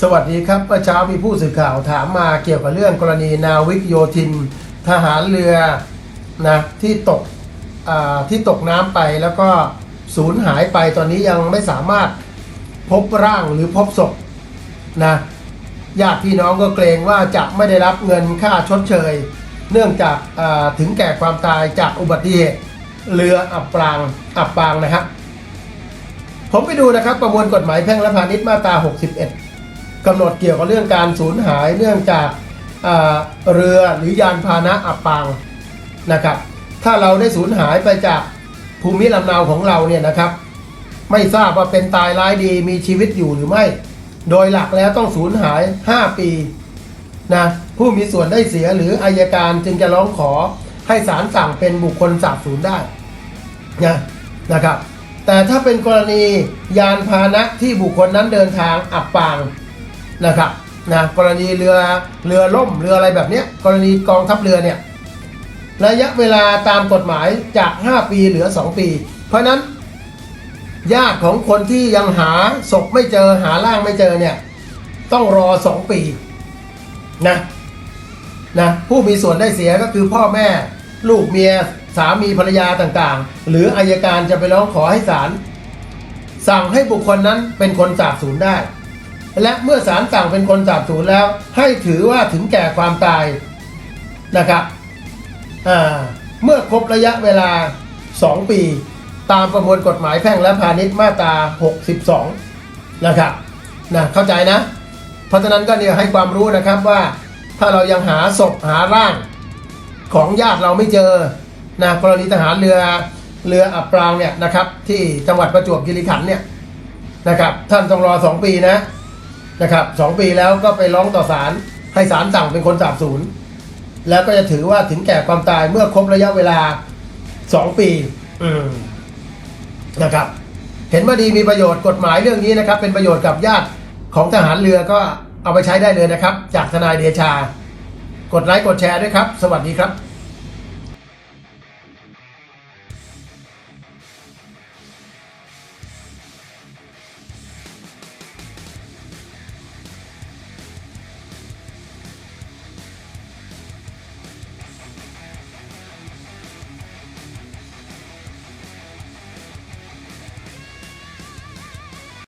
สวัสดีครับเมื่อเช้ามีผู้สื่อข่าวถามมาเกี่ยวกับเรื่องกรณีนาวิกโยธิน ทหารเรือนะที่ตกที่ตกน้ำไปแล้วก็สูญหายไปตอนนี้ยังไม่สามารถพบร่างหรือพบศพนะญาติพี่น้องก็เกรงว่าจะไม่ได้รับเงินค่าชดเชย เนื่องจากถึงแก่ความตายจากอุบัติเหตุเรืออับปางอับปางนะครับ ผมไปดูนะครับประมวลกฎหมายแพ่งและพาณิชย์มาตรา 61 กำหนดเกี่ยวกับเรื่องการสูญหายเนื่องจากาเรือหรือยานพาหนะอับปางนะครับ ถ้าเราได้สูญหายไปจากภูมิลำเนาของเราเนี่ยนะครับ ไม่ทราบว่าเป็นตายร้ายดีมีชีวิตอยู่หรือไม่ โดยหลักแล้วต้องสูญหาย 5 ปีนะผู้มีส่วนได้เสียหรืออายการจึงจะร้องขอให้ศาลสั่งเป็นบุคคลสาบสูญได้นะนะครับ แต่ถ้าเป็นกรณียานพาหนะที่บุคคลนั้นเดินทางอับปาง นะครับนะกรณีเรือเรือล่มเรืออะไรแบบนี้กรณีกองทัพเรือเนี่ยระยะเวลาตามกฎหมายจาก 5 ปีเหลือ 2 ปี เพราะฉะนั้น ญาติของคนที่ยังหาศพไม่เจอหาร่างไม่เจอเนี่ยต้องรอ 2 ปีนะนะผู้มีส่วนได้เสียก็คือพ่อแม่ ลูกเมียสามีภรรยาต่างๆ หรืออายการจะไปร้องขอให้ศาลสั่งให้บุคคลนั้นเป็นคนสาบสูญได้ และเมื่อศาลสั่งเป็นคนสาบสูญแล้ว ให้ถือว่าถึงแก่ความตายนะครับเมื่อครบระยะเวลา 2 ปี ตามประมวลกฎหมายแพ่งและพาณิชย์มาตรา 62 นะครับนะเข้าใจนะ เพราะฉะนั้นก็เนี่ยให้ความรู้นะครับว่าถ้าเรายังหาศพหาร่างของญาติเราไม่เจอนะกรณีทหารเรือเรืออับปรางเนี่ยนะครับที่จังหวัดประจวบคีรีขันธ์เนี่ยนะครับท่านต้องรอ 2 ปีนะ นะครับสองปีแล้วก็ไปร้องต่อศาลให้ศาลสั่งเป็นคนสาบสูญแล้วก็จะถือว่าถึงแก่ความตายเมื่อครบระยะเวลา2ปีอืมนะครับ เห็นว่าดีมีประโยชน์กฎหมายเรื่องนี้นะครับ เป็นประโยชน์กับญาติของทหารเรือก็เอาไปใช้ได้เลยนะครับ จากทนายเดชา กดไลค์กดแชร์ด้วยครับ สวัสดีครับ